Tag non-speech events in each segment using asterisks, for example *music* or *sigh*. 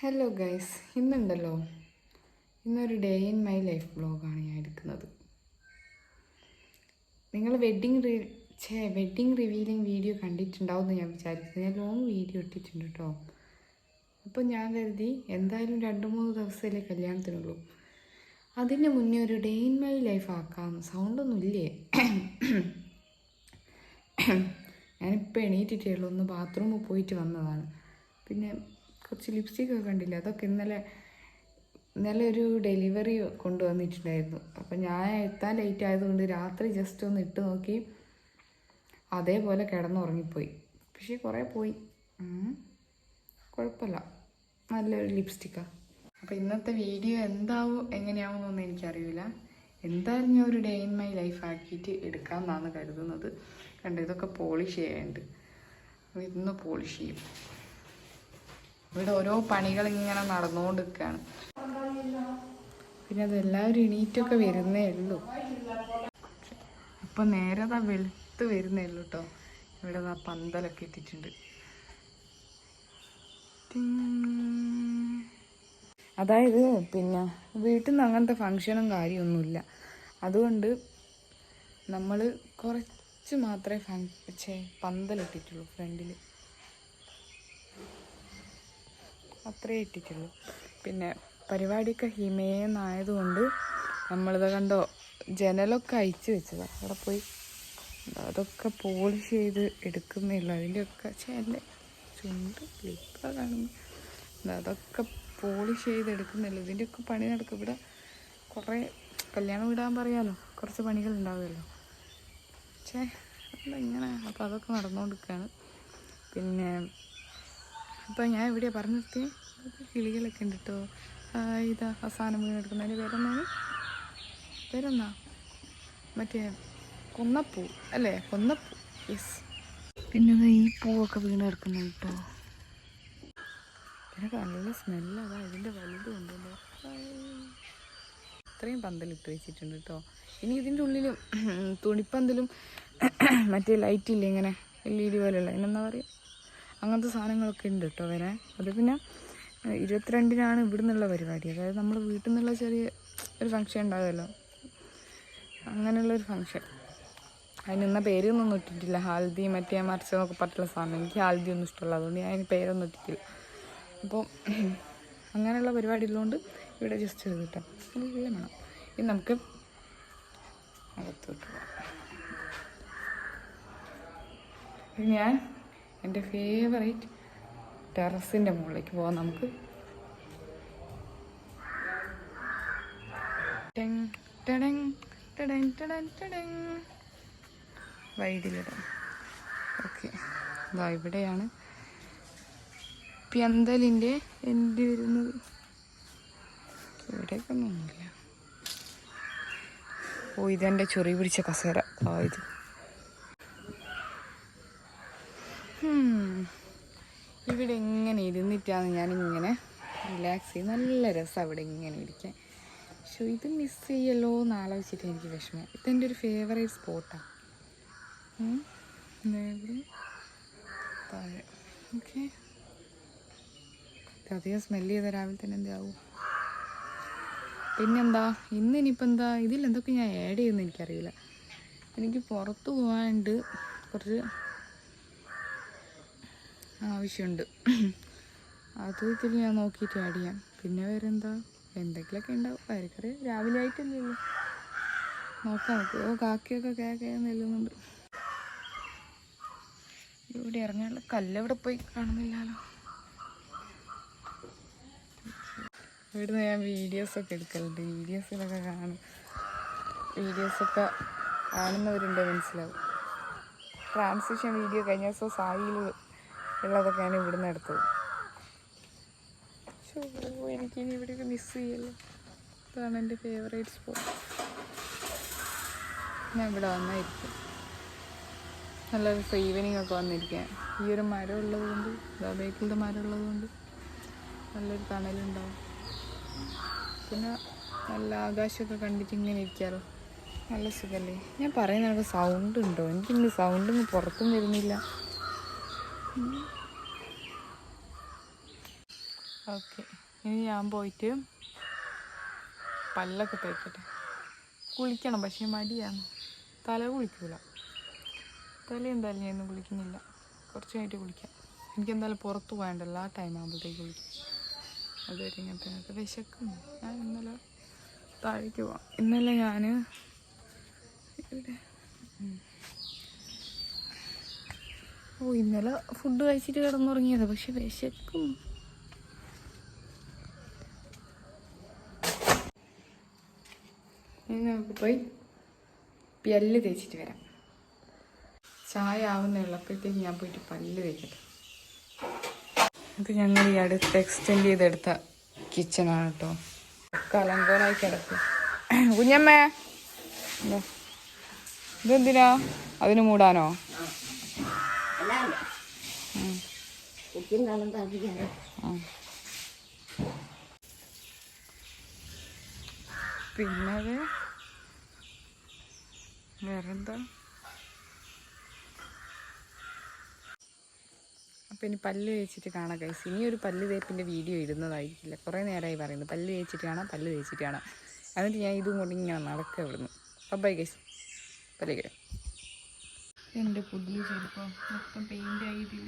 Hello guys ഇന്നുണ്ടല്ലോ. ഇന്നൊരു day in my life ബ്ലോഗാണ് ഞാൻ എടുക്കുന്നത്. നിങ്ങൾ വെഡ്ഡിങ് റി ഛേ വെഡ്ഡിങ് റിവീലിംഗ് വീഡിയോ കണ്ടിട്ടുണ്ടാവും എന്ന് ഞാൻ വിചാരിച്ചു ഞാൻ ലോങ് വീഡിയോ ഇട്ടിട്ടുണ്ട് കേട്ടോ അപ്പോൾ ഞാൻ കരുതി എന്തായാലും രണ്ട് മൂന്ന് ദിവസമല്ലേ കല്യാണത്തിനുള്ളൂ. അതിന് മുന്നേ ഒരു ഡേ ഇൻ മൈ ലൈഫ് ആക്കാം. സൗണ്ടൊന്നും ഇല്ലേ? *coughs* ഞാനിപ്പോൾ എണീറ്റിട്ടേ ഉള്ളൂ. ഒന്ന് ബാത്റൂമിൽ പോയിട്ട് വന്നതാണ്. പിന്നെ കുറച്ച് ലിപ്സ്റ്റിക് ഒക്കെ കണ്ടില്ല? അതൊക്കെ ഇന്നലെ ഇന്നലെ ഒരു ഡെലിവറി കൊണ്ടുവന്നിട്ടുണ്ടായിരുന്നു. അപ്പം ഞാൻ എത്താൻ ലേറ്റ് ആയതുകൊണ്ട് രാത്രി ജസ്റ്റ് ഒന്ന് ഇട്ട് നോക്കി. അതേപോലെ കിടന്നുറങ്ങിപ്പോയി. പക്ഷേ കുറേ പോയി. കുഴപ്പമില്ല. നല്ലൊരു ലിപ്സ്റ്റിക്കാണ് അപ്പോൾ ഇന്നത്തെ വീഡിയോ എന്താവും എങ്ങനെയാവുമെന്നൊന്നും എനിക്കറിയില്ല. എന്തായാലും ഞാൻ ഒരു ഡേ ഇൻ മൈ ലൈഫ് ആക്കിയിട്ട് എടുക്കാമെന്നാണ് കരുതുന്നത്. കണ്ടോ ഇതൊക്കെ പോളിഷ് ചെയ്യാനുണ്ട്. ഇന്ന് പോളിഷ് ചെയ്യും. ഇവിടെ ഓരോ പണികൾ ഇങ്ങനെ നടന്നുകൊണ്ടിരിക്കുകയാണ്. പിന്നെ അതെല്ലാവരും എണീറ്റൊക്കെ വരുന്നേ ഉള്ളൂ. ഇപ്പൊ നേരെ താ വെളുത്ത് വരുന്നേ ഉള്ളൂ കേട്ടോ ഇവിടെ ആ പന്തലൊക്കെ ടിങ്. അതായത് പിന്നെ വീട്ടിൽ നിന്ന് അങ്ങനത്തെ ഫങ്ഷനും കാര്യമൊന്നുമില്ല. അതുകൊണ്ട് നമ്മൾ കുറച്ച് മാത്രമേ ഫങ് പന്തലിട്ടിട്ടുള്ളൂ ഫ്രണ്ടിൽ അത്രേ ഇട്ടിട്ടുള്ളൂ പിന്നെ പരിപാടിയൊക്കെ ഹിമേന്നായതുകൊണ്ട് നമ്മളിത് കണ്ടോ ജനലൊക്കെ അയച്ചു വെച്ചതാണ് അവിടെ പോയി അതൊക്കെ പോളിഷ് ചെയ്ത് എടുക്കുന്നേ ഉള്ളൂ അതിന്റെയൊക്കെ എന്റെ ചുണ്ട് ലിപ്പ ദാ അതൊക്കെ പോളിഷ് ചെയ്ത് എടുക്കുന്നില്ല. ഇതിന്റെയൊക്കെ പണി നടക്കും. ഇവിടെ കുറേ കല്യാണം വിടാൻ പറയാമല്ലോ കുറച്ച് പണികൾ ഉണ്ടാവുമല്ലോ. പക്ഷേ ഇങ്ങനെ അപ്പോൾ അതൊക്കെ നടന്നുകൊണ്ടിരിക്കുകയാണ് പിന്നെ അപ്പോൾ ഞാൻ ഇവിടെ പറഞ്ഞു നിർത്തി കിളികളൊക്കെ ഉണ്ട് കേട്ടോ ഇതാ അവസാനം വീണ് എടുക്കുന്നതിന് പേരെന്നാണ് പേരെന്നാ മറ്റേ കൊന്നപ്പൂ അല്ലേ? കൊന്നപ്പൂ. യെസ് പിന്നെ ഈ പൂവൊക്കെ വീണെടുക്കുന്നു കേട്ടോ പിന്നെ നല്ല സ്മെല്ല് ഇതിന്റെ വലുതും കൊണ്ടുണ്ടോ ഇത്രയും പന്തലിട്ട് വെച്ചിട്ടുണ്ട് കേട്ടോ ഇനി ഇതിന്റെ ഉള്ളിലും തുണിപ്പന്തലും മറ്റേ ലൈറ്റില്ലേ ഇങ്ങനെ എൽ ഇ ഡി പോലെയുള്ള അതിനെന്താ പറയുക അങ്ങനത്തെ സാധനങ്ങളൊക്കെ ഉണ്ട് കേട്ടോ വരാൻ. അത് പിന്നെ ഇരുപത്തിരണ്ടിനാണ് ഇവിടെ നിന്നുള്ള പരിപാടി. അതായത് നമ്മൾ വീട്ടിൽ നിന്നുള്ള ചെറിയ ഒരു ഫംഗ്ഷൻ ഉണ്ടാകുമല്ലോ അങ്ങനെയുള്ളൊരു ഫംഗ്ഷൻ അതിനിന്ന പേരൊന്നും ഇട്ടിട്ടില്ല. ഹാൽദി മറ്റേ മറിച്ച് എന്നൊക്കെ പറഞ്ഞിട്ടുള്ള സാധനം. എനിക്ക് ഹാൽദി ഒന്നും ഇഷ്ടമല്ല. അതുകൊണ്ട് ഞാൻ അതിന് പേരൊന്നും ഇട്ടിട്ടില്ല. അപ്പോൾ അങ്ങനെയുള്ള പരിപാടി ഉള്ളതുകൊണ്ട് ഇവിടെ ജസ്റ്റ് ചെയ്ത് കിട്ടാം. നല്ല വേണം. ഇനി നമുക്ക് അകത്തോട്ട് പോകാം ഞാൻ എന്റെ ഫേവറേറ്റ് ടെറസിന്റെ മുകളിലേക്ക് പോകാം നമുക്ക്. വൈഡിലിടാം ഓക്കെ. ഇതാ ഇവിടെയാണ് പ്യന്തലിന്റെ എന്റെ വരുന്നത്. ഇവിടെയൊക്കെ ഒന്നുമില്ല. ഓ ഇതെന്റെ ചൊറി പിടിച്ച കസേര. ആ ഇത്. ഇവിടെ ഇങ്ങനെ ഇരുന്നിട്ടാണ് ഞാനിങ്ങനെ റിലാക്സ് ചെയ്ത് നല്ല രസം അവിടെ ഇങ്ങനെ ഇരിക്കാൻ. പക്ഷേ ഇത് മിസ് ചെയ്യല്ലോ എന്ന് ആലോചിച്ചിട്ട് എനിക്ക് വിഷമം. ഇതെന്റെ ഒരു ഫേവറേറ്റ് സ്പോട്ടാണ് താഴെ. ഓക്കെ അധികം സ്മെല്ല് ചെയ്ത രാവിലെ തന്നെ എന്താവും പിന്നെന്താ? ഇന്ന് ഇനിയിപ്പോൾ എന്താ? ഇതിൽ എന്തൊക്കെ ഞാൻ ആഡ് ചെയ്യുമെന്ന് എനിക്കറിയില്ല. എനിക്ക് പുറത്ത് പോകാണ്ട് കുറച്ച് ആവശ്യമുണ്ട്. അത് ഇതിൽ ഞാൻ നോക്കിയിട്ട് ആഡ് ചെയ്യാം. പിന്നെ വേറെ എന്താ എന്തെങ്കിലുമൊക്കെ ഉണ്ടാവും. പരിക്കറി രാവിലെ ആയിട്ടല്ലേ ഉള്ളൂ നോക്കാം. ഓ കാക്കിയൊക്കെ കേക്കാൻ നെല്ലുന്നുണ്ട്. ഇവിടെ ഇറങ്ങാനുള്ള കല്ല് എവിടെ പോയി കാണുന്നില്ലല്ലോ. ഇവിടുന്ന് ഞാൻ വീഡിയോസൊക്കെ എടുക്കലുണ്ട്. വീഡിയോസിലൊക്കെ കാണും. വീഡിയോസൊക്കെ കാണുന്നവരുണ്ട് മനസ്സിലാവും. ട്രാൻസിഷൻ വീഡിയോ കഴിഞ്ഞ ദിവസം സായിയിൽ ഉള്ളതൊക്കെയാണ് ഇവിടുന്ന് എടുത്തത്. എനിക്കിനി ഇവിടെ മിസ് ചെയ്യല്ലോ? ഇതാണ് എന്റെ ഫേവറേറ്റ് സ്പോട്ട് ഞാൻ ഇവിടെ വന്നായിരിക്കും. നല്ല രസം ഈവനിങ് ഒക്കെ വന്നിരിക്കാൻ ഈ ഒരു മരം ഉള്ളത് കൊണ്ട് ബേക്കിലത്തെ മരം ഉള്ളത് കൊണ്ട് നല്ലൊരു തണലുണ്ടാവും. പിന്നെ നല്ല ആകാശമൊക്കെ കണ്ടിട്ട് ഇങ്ങനെ ഇരിക്കാറോ നല്ല സുഖമല്ലേ ഞാൻ പറയുന്ന സൗണ്ട് ഉണ്ടോ? എനിക്കിന്ന് സൗണ്ടൊന്നും പുറത്തും വരുന്നില്ല. ഓക്കെ. ഇനി ഞാൻ പോയിട്ട് പല്ലൊക്കെ തേക്കട്ടെ. കുളിക്കണം പക്ഷേ മടിയാണ്. തല കുളിക്കൂല. തല എന്തായാലും ഞാൻ ഒന്നും കുളിക്കുന്നില്ല. കുറച്ച് കഴിഞ്ഞിട്ട് കുളിക്കാം. എനിക്ക് എന്തായാലും പുറത്ത് പോകേണ്ടല്ലോ ആ ടൈം ആകുമ്പോഴത്തേക്ക് കുളിക്കും. അതുവരെ ഞാൻ പിന്നെ വിശക്കും ഞാൻ ഇന്നലെ താഴേക്ക് പോവാം. ഇന്നലെ ഞാൻ ഓ ഇന്നലെ ഫുഡ് കഴിച്ചിട്ട് കിടന്നുറങ്ങിയത് പക്ഷെ വിശക്കും ഇനി നമുക്ക് പോയി പല്ല് തേച്ചിട്ട് വരാം. ചായ ആവുന്ന ഉള്ളപ്പോഴത്തേക്ക് ഞാൻ പോയിട്ട് പല്ല് തേക്കട്ടെ. ഇത് ഞങ്ങൾ ഈ അടുത്ത് എക്സ്റ്റെൻഡ് ചെയ്തെടുത്ത കിച്ചണാണ് കേട്ടോ കലങ്കോലായി കിടക്കും. കുഞ്ഞമ്മേ ഇതാ. ഇതെന്തിനാ? അതിന് മൂടാനോ? അല്ലാണ്ട് കുട്ടിയും താല്പര്യം ആ. പിന്നെ അത് വേറെന്താ? അപ്പം ഇനി പല്ല് തേച്ചിട്ട് കാണാം കൈസ് ഇനി ഒരു പല്ല് തേപ്പിന്റെ വീഡിയോ ഇടുന്നതായിരിക്കില്ല. കുറേ നേരമായി പറയുന്നത് പല്ല് തേച്ചിട്ട് കാണാം പല്ല് തേച്ചിട്ട് കാണാം. എന്നിട്ട് ഞാൻ ഇതും കൊണ്ട് ഇങ്ങനെ നടക്കുക ഇവിടുന്ന്. ബൈ കൈസ് പല്ലിക്കര എന്റെ പുതിയ ചെറുപ്പം മൊത്തം പെയിന്റ് ആയി ഇതിൽ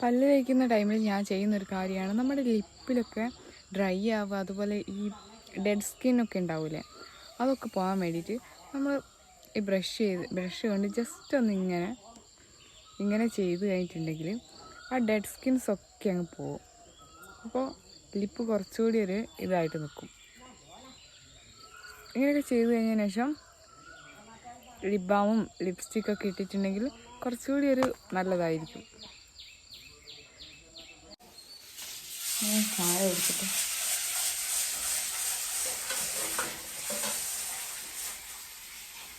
പല്ല് തേക്കുന്ന ടൈമിൽ ഞാൻ ചെയ്യുന്നൊരു കാര്യമാണ്. നമ്മുടെ ലിപ്പിലൊക്കെ ഡ്രൈ ആവുക അതുപോലെ ഈ ഡെഡ് സ്കിന്നൊക്കെ ഉണ്ടാവില്ലേ അതൊക്കെ പോകാൻ വേണ്ടിയിട്ട് നമ്മൾ ഈ ബ്രഷ് ചെയ്ത് ബ്രഷ് കൊണ്ട് ജസ്റ്റ് ഒന്ന് ഇങ്ങനെ ഇങ്ങനെ ചെയ്ത് കഴിഞ്ഞിട്ടുണ്ടെങ്കിൽ ആ ഡെഡ് സ്കിൻസ് ഒക്കെ അങ്ങ് പോവും അപ്പോൾ ലിപ്പ് കുറച്ചുകൂടി ഒരു ഇതായിട്ട് നിൽക്കും ഇങ്ങനെയൊക്കെ ചെയ്ത് കഴിഞ്ഞതിന് ശേഷം ലിപ് ബാമും ലിപ്സ്റ്റിക്കൊക്കെ ഇട്ടിട്ടുണ്ടെങ്കിൽ കുറച്ചുകൂടി ഒരു നല്ലതായിരിക്കും. ചായ കുടിക്കട്ടെ.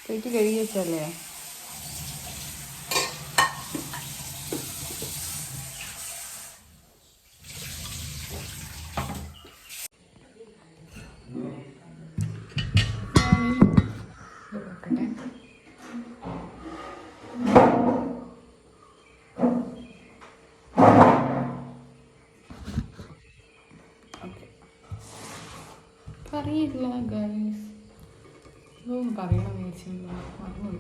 പ്ലേറ്റ് കഴുകി വെച്ചല്ലേ പറയില്ല ഗൈസ് ഇതൊന്നും പറയണം വിചാരിച്ചില്ല മറന്നുപോയി.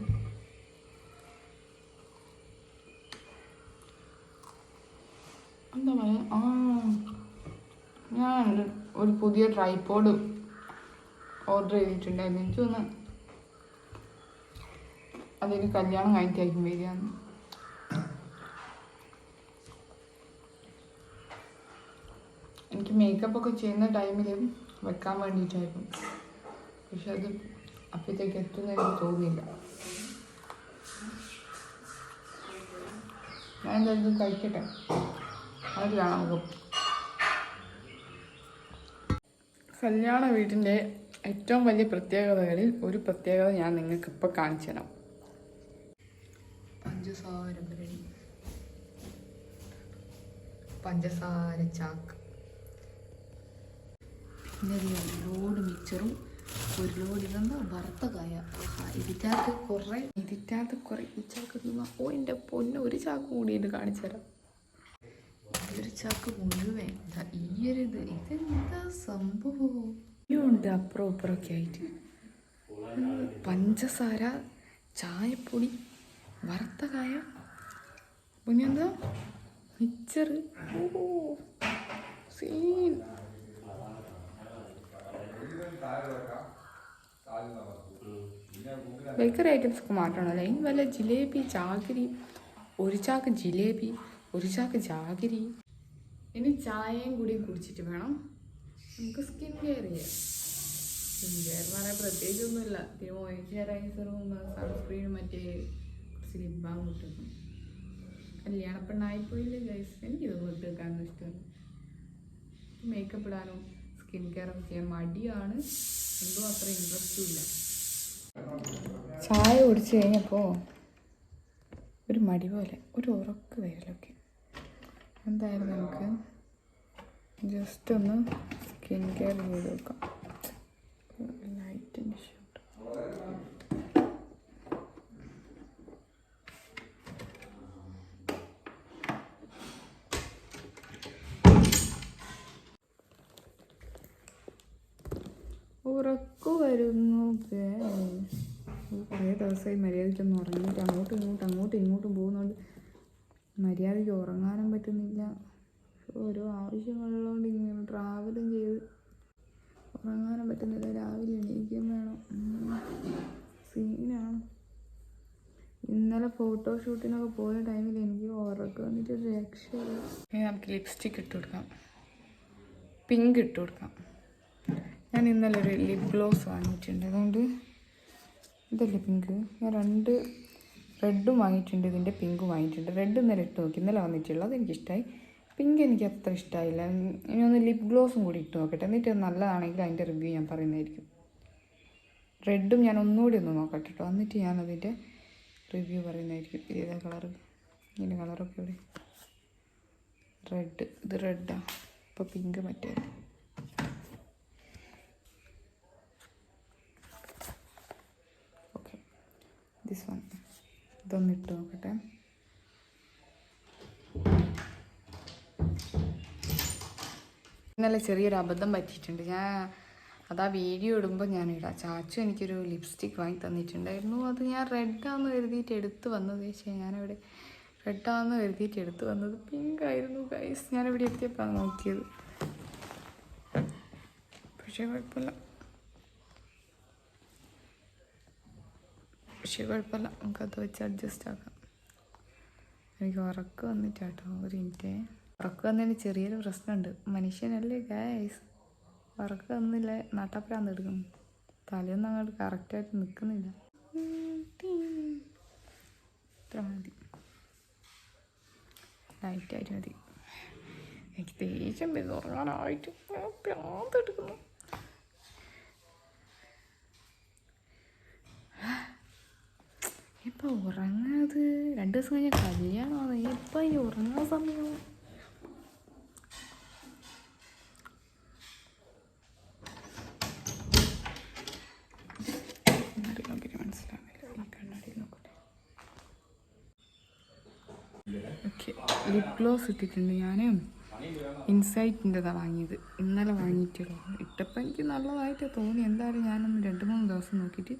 എന്താ പറയുക ആ ഞാൻ ഒരു പുതിയ ട്രൈപോഡ് ഓർഡർ ചെയ്തിട്ടുണ്ടായിരുന്നു. എനിക്ക് തോന്നുന്നു അതൊരു കല്യാണം കഴിഞ്ഞിട്ടായിരിക്കും വരികയെന്ന് എനിക്ക് മേക്കപ്പ് ഒക്കെ ചെയ്യുന്ന ടൈമിൽ വെക്കാൻ വേണ്ടിയിട്ടായിരുന്നു. പക്ഷെ അത് അപ്പോഴത്തേക്ക് എത്തുന്ന എനിക്ക് തോന്നിയില്ല. ഞാൻ എന്തായാലും കഴിക്കട്ടെ. അത് കാണാം നമുക്ക് കല്യാണ വീടിന്റെ ഏറ്റവും വലിയ പ്രത്യേകതകളിൽ ഒരു പ്രത്യേകത ഞാൻ നിങ്ങൾക്ക് ഇപ്പോൾ കാണിച്ചു തരാം. പഞ്ചസാര പഞ്ചസാര ചാക്ക്. പിന്നെ ഒരു ലോഡ് മിക്സറും ഒരു ലോഡ് ഇതെന്ന വറുത്ത കായ. ഇതിറ്റാത്ത കുറേ ഇതിറ്റകത്ത് കുറേ. ഈ ചാക്ക് ഓ എന്റെ പൊന്ന് ഒരു ചാക്ക് കൂടിയിട്ട് കാണിച്ചു തരാം. ഒരു ചാക്ക് മുഴുവൻ. ഈയൊരിത് ഇതെന്താ സംഭവം? ഉണ്ട് അപ്പുറം ഇപ്പുറമൊക്കെ ആയിട്ട്. പഞ്ചസാര ചായപ്പൊടി വറുത്ത കായ. പിന്നെന്താ ഓ സീൻ ബേക്കറി ഐറ്റംസ് ഒക്കെ അല്ലേ ഇനി വല്ല ജിലേബി ജാഗിരി ഒരു ചാക്ക് ജിലേബി ഒരു ചാക്ക് ജാഗിരി ഇനി ചായയും കൂടി കുടിച്ചിട്ട് വേണം നമുക്ക് സ്കിൻ കെയർ ചെയ്യാം സ്കിൻ കെയർ എന്ന് പറയാൻ പ്രത്യേകിച്ചൊന്നുമില്ല പിന്നെ മോയിസ്ചറൈസറും സൺസ്ക്രീനും മറ്റേ കുറച്ച് ലിപ് ബാം കിട്ടുന്നു കല്യാണപ്പെണ്ണായിപ്പോയില്ലേ ഗൈസ് എനിക്കിതൊന്നും ഇട്ട് വെക്കാനൊന്നും ഇഷ്ടമല്ല. മേക്കപ്പ് ഇടാനും സ്കിൻ കെയർ ഒക്കെ ചെയ്യാൻ മടിയാണ്. എന്തോ അത്ര ഇൻട്രസ്റ്റും ഇല്ല. ചായ കുടിച്ചു കഴിഞ്ഞപ്പോൾ ഒരു മടി പോലെ ഒരു ഉറക്ക് വരലൊക്കെ. എന്തായാലും നമുക്ക്? ജസ്റ്റ് ഒന്ന് സ്കിൻ കെയർ ചെയ്ത് നോക്കാം. ലൈറ്റിന്റെ ഷൂട്ട് ഉറക്കു വരുന്നു കുറേ ദിവസമായി മര്യാദയ്ക്കൊന്നും ഉറങ്ങിയിട്ട് അങ്ങോട്ടും ഇങ്ങോട്ടും അങ്ങോട്ടും ഇങ്ങോട്ടും പോകുന്നുണ്ട് മര്യാദയ്ക്ക് ഉറങ്ങാനും പറ്റുന്നില്ല. ഓരോ ആവശ്യങ്ങളുള്ളതുകൊണ്ട് ഇങ്ങനെ ട്രാവലും ചെയ്ത് ഉറങ്ങാനും പറ്റുന്നില്ല. രാവിലെ എണീക്കുകയും വേണം. സീനാണ്. ഇന്നലെ ഫോട്ടോഷൂട്ടിനൊക്കെ പോയ ടൈമിൽ എനിക്ക് ഉറക്കം വന്നിട്ട് രക്ഷ നമുക്ക് ലിപ്സ്റ്റിക് ഇട്ട് കൊടുക്കാം. പിങ്ക് ഇട്ട് കൊടുക്കാം. ഞാൻ ഇന്നലെ ഒരു ലിപ് ഗ്ലോസ് വാങ്ങിയിട്ടുണ്ട്. അതുകൊണ്ട് ഇതല്ലേ പിങ്ക് ഞാൻ രണ്ട് റെഡും വാങ്ങിയിട്ടുണ്ട്. ഇതിന്റെ പിങ്കും വാങ്ങിയിട്ടുണ്ട്. റെഡ് ഇന്നലെ ഇട്ട് നോക്കി. ഇന്നലെ വന്നിട്ടുള്ളത് അതെനിക്കിഷ്ടമായി പിങ്ക് എനിക്ക് അത്ര ഇഷ്ടമായില്ല ഇനി ഒന്ന് ലിപ് ഗ്ലോസും കൂടി ഇട്ട് നോക്കട്ടെ. എന്നിട്ട് നല്ലതാണെങ്കിൽ അതിന്റെ റിവ്യൂ ഞാൻ പറയുന്നതായിരിക്കും. റെഡും ഞാൻ ഒന്നുകൂടി ഒന്ന് നോക്കട്ടെ കേട്ടോ എന്നിട്ട് ഞാനതിന്റെ റിവ്യൂ പറയുന്നതായിരിക്കും. ഏതാ കളറ് ഇതിന്റെ കളറൊക്കെ ഇവിടെ. റെഡ് ഇത് റെഡാണ് ഇപ്പോൾ പിങ്ക് മറ്റേ ഇതൊന്ന് ഇട്ട് നോക്കട്ടെ. ഇന്നലെ ചെറിയൊരു അബദ്ധം പറ്റിയിട്ടുണ്ട്. ഞാൻ അതാ വീഡിയോ ഇടുമ്പോൾ ഞാൻ ഇടാം ചാച്ചു എനിക്കൊരു ലിപ്സ്റ്റിക് വാങ്ങി തന്നിട്ടുണ്ടായിരുന്നു. അത് ഞാൻ റെഡാന്ന് കരുതിയിട്ട് എടുത്ത് വന്നത്. പക്ഷേ ഞാനവിടെ റെഡാന്ന് കരുതിയിട്ട് എടുത്ത് വന്നത് പിങ്ക് ആയിരുന്നു ഗൈസ് ഞാനിവിടെ എത്തിയപ്പോഴാണ് നോക്കിയത്. പക്ഷേ കുഴപ്പമില്ല. പക്ഷേ കുഴപ്പമില്ല. നമുക്കത് വെച്ച് അഡ്ജസ്റ്റ് ആക്കാം. എനിക്ക് ഉറക്കം വന്നിട്ട് കേട്ടോ ഒരു മിനിറ്റേ. ഉറക്കം വന്നതിന് ചെറിയൊരു പ്രശ്നമുണ്ട്. മനുഷ്യനല്ലേ ഗായ്സ് ഉറക്കം വന്നില്ല. നട്ടപ്രാന്ത് എടുക്കുന്നു തലയൊന്നും അങ്ങോട്ട് കറക്റ്റായിട്ട് നിൽക്കുന്നില്ല ഇത്ര മതി. ലൈറ്റായിട്ട് മതി. എനിക്ക് ദേഷ്യം വരുന്നു. ഉറങ്ങാനായിട്ട് പ്രാന്ത് ഇപ്പൊ ഉറങ്ങാത്. രണ്ട് ദിവസം കഴിഞ്ഞ കല്യാണമാണ്. ഇപ്പൊ ഈ ഉറങ്ങാൻ സമയം. ലിപ് ഗ്ലോസ് ഇട്ടിട്ടുണ്ട് ഞാൻ ഇൻസൈറ്റിന്റെതാണ് വാങ്ങിയത്. ഇന്നലെ വാങ്ങിയിട്ടുള്ളൂ ഇട്ടപ്പോൾ എനിക്ക് നല്ലതായിട്ട് തോന്നി. എന്തായാലും ഞാനൊന്ന് രണ്ട് മൂന്ന് ദിവസം നോക്കിയിട്ട്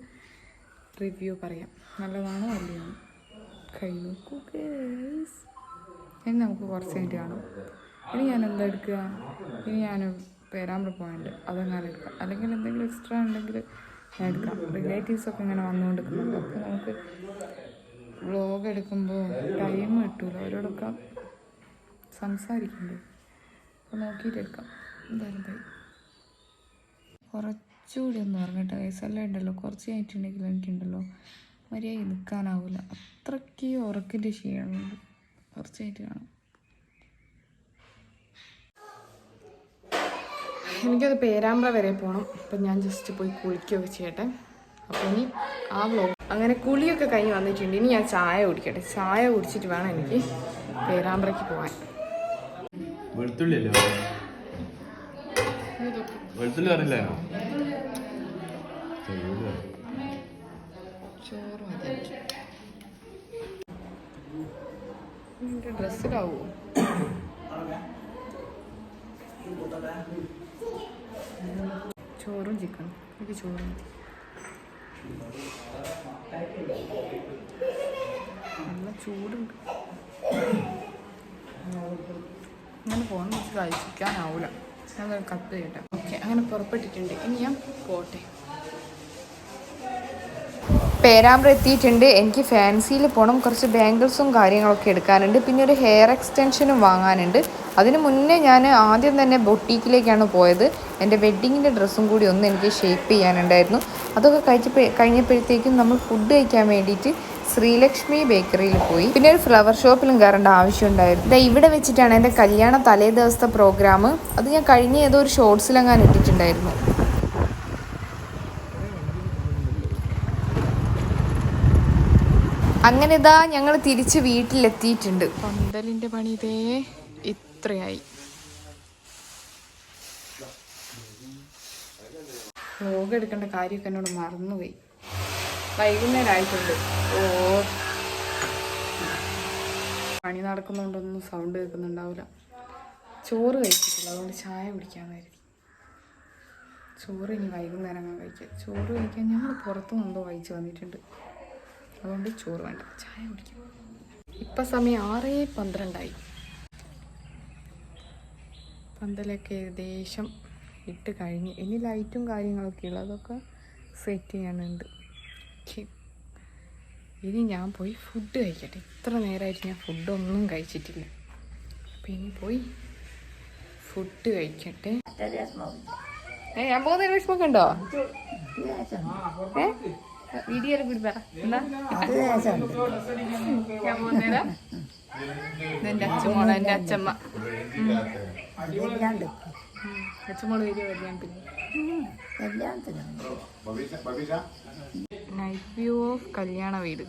റിവ്യൂ പറയാം. നല്ലതാണോ അല്ലയോ? കൈ നോക്കൂ. ഇനി നമുക്ക് കുറച്ച് കഴിഞ്ഞിട്ട് കാണാം. ഇനി ഞാൻ എന്താ എടുക്കുക? ഇനി ഞാൻ പേരാമ്പ്ര പോയിന്റ് അതെങ്ങനെ എടുക്കാം. അല്ലെങ്കിൽ എന്തെങ്കിലും എക്സ്ട്രാ ഉണ്ടെങ്കിൽ ഞാൻ എടുക്കാം. റിലേറ്റീവ്സൊക്കെ ഇങ്ങനെ വന്നുകൊണ്ടിരിക്കുന്നുണ്ട്. അപ്പോൾ നമുക്ക് വ്ളോഗ് എടുക്കുമ്പോൾ ടൈം കിട്ടൂല. അവരോടൊക്കെ സംസാരിക്കണ്ടേ അപ്പോൾ നോക്കിയിട്ട് എടുക്കാം. എന്തായാലും ബൈ ഒന്ന് ഉറങ്ങട്ടെ. വയസ്സെല്ലാം ഉണ്ടല്ലോ. കുറച്ച് കഴിഞ്ഞിട്ടുണ്ടെങ്കിൽ എനിക്കുണ്ടല്ലോ. മര്യാദ നിൽക്കാനാവില്ല അത്രയ്ക്ക് ഉറക്കിന്റെ ക്ഷീണമുണ്ട്. കഴിഞ്ഞിട്ട് കാണാം. എനിക്കത് പേരാമ്പ്ര വരെ പോകണം അപ്പം ഞാൻ ജസ്റ്റ് പോയി കുളിക്കുകയൊക്കെ ചെയ്യട്ടെ. അപ്പം ഇനി ആ വ്ലോഗ് അങ്ങനെ കുളിയൊക്കെ കഴിഞ്ഞ് വന്നിട്ടുണ്ട്. ഇനി ഞാൻ ചായ കുടിക്കട്ടെ. ചായ കുടിച്ചിട്ട് വേണം എനിക്ക് പേരാമ്പ്രയ്ക്ക് പോകാൻ. വെളുത്തുള്ളി അല്ലേ? വെളുത്തുള്ളി അറിയില്ലേ ചോറ് മതി ഡ്രസ്സിലാവോ? ചോറും ചിക്കനും എനിക്ക് ചോറ് മതി. നല്ല ചൂടുണ്ട്. അങ്ങനെ ഫോൺ വെച്ച് കഴിക്കാനാവൂല ഞാൻ കത്ത് ചെയ്യട്ടെ. ഓക്കെ അങ്ങനെ പുറപ്പെട്ടിട്ടുണ്ട്. ഇനി ഞാൻ പോട്ടെ. പേരാമ്പ്ര എത്തിയിട്ടുണ്ട് എനിക്ക് ഫാൻസിയിൽ പോകണം കുറച്ച് ബാംഗിൾസും കാര്യങ്ങളൊക്കെ എടുക്കാനുണ്ട്. പിന്നെ ഒരു ഹെയർ എക്സ്റ്റൻഷനും വാങ്ങാനുണ്ട്. അതിന് മുന്നേ ഞാൻ ആദ്യം തന്നെ ബൊട്ടീക്കിലേക്കാണ് പോയത്. എന്റെ വെഡ്ഡിങ്ങിന്റെ ഡ്രസ്സും കൂടി ഒന്ന് എനിക്ക് ഷേപ്പ് ചെയ്യാനുണ്ടായിരുന്നു. അതൊക്കെ കഴിച്ചപ്പോൾ കഴിഞ്ഞപ്പോഴത്തേക്കും നമ്മൾ ഫുഡ് കഴിക്കാൻ വേണ്ടിയിട്ട് ശ്രീലക്ഷ്മി ബേക്കറിയിൽ പോയി. പിന്നെ ഒരു ഫ്ലവർ ഷോപ്പിലും കയറേണ്ട ആവശ്യമുണ്ടായിരുന്നു. ഇവിടെ വെച്ചിട്ടാണ് എന്റെ കല്യാണ തലേ ദിവസത്തെ പ്രോഗ്രാം. അത് ഞാൻ കഴിഞ്ഞ ഏതോ ഒരു ഷോർട്സിലെങ്ങാൻ ഇട്ടിട്ടുണ്ടായിരുന്നു. അങ്ങനെ ഇതാ ഞങ്ങൾ തിരിച്ച് വീട്ടിലെത്തിയിട്ടുണ്ട്. പന്തലിന്റെ പണി ഇതേ ഇത്രയായി. വ്ലോഗ് എടുക്കേണ്ട കാര്യമൊക്കെ എന്നോട് മറന്നുപോയി. വൈകുന്നേരം ആയിട്ടുണ്ട് ഓ. പണി നടക്കുന്നുണ്ടൊന്നും സൗണ്ട് കേൾക്കുന്നുണ്ടാവില്ല. ചോറ് കഴിച്ചിട്ടില്ല. അതുകൊണ്ട് ചായ കുടിക്കാൻ കരുതി ചോറ് ഇനി വൈകുന്നേരം കഴിക്കാം. ചോറ് കഴിക്കാൻ ഞങ്ങൾ പുറത്തുനിന്ന് എന്തോ വന്നിട്ടുണ്ട്. അതുകൊണ്ട് ചോറ് വേണ്ട. ചായ കുടിക്കാം. ഇപ്പം സമയം ആറേ പന്ത്രണ്ടായി. പന്തലൊക്കെ ഏകദേശം ഇട്ട് കഴിഞ്ഞ്. ഇനി ലൈറ്റും കാര്യങ്ങളൊക്കെ ഉള്ളു. അതൊക്കെ സെറ്റ് ചെയ്യാനുണ്ട്. ഇനി ഞാൻ പോയി ഫുഡ് കഴിക്കട്ടെ. ഇത്ര നേരമായിട്ട് ഞാൻ ഫുഡൊന്നും കഴിച്ചിട്ടില്ല. അപ്പം ഇനി പോയി ഫുഡ് കഴിക്കട്ടെ. ഏ ഞാൻ പോകുന്നതിന് വിഷമൊക്കെ ഉണ്ടോ? ഏ? വീഡിയോയിൽ കൂടി പറ. എന്താ? ഞാൻ പോകുന്നേരാ എന്റെ അച്ഛമ്മോളെ എന്റെ അച്ഛമ്മ. അച്ഛമ്മോൾ വീഡിയോ കല്യാണത്തിന് നൈറ്റ് വ്യൂ ഓഫ് കല്യാണ വീട്.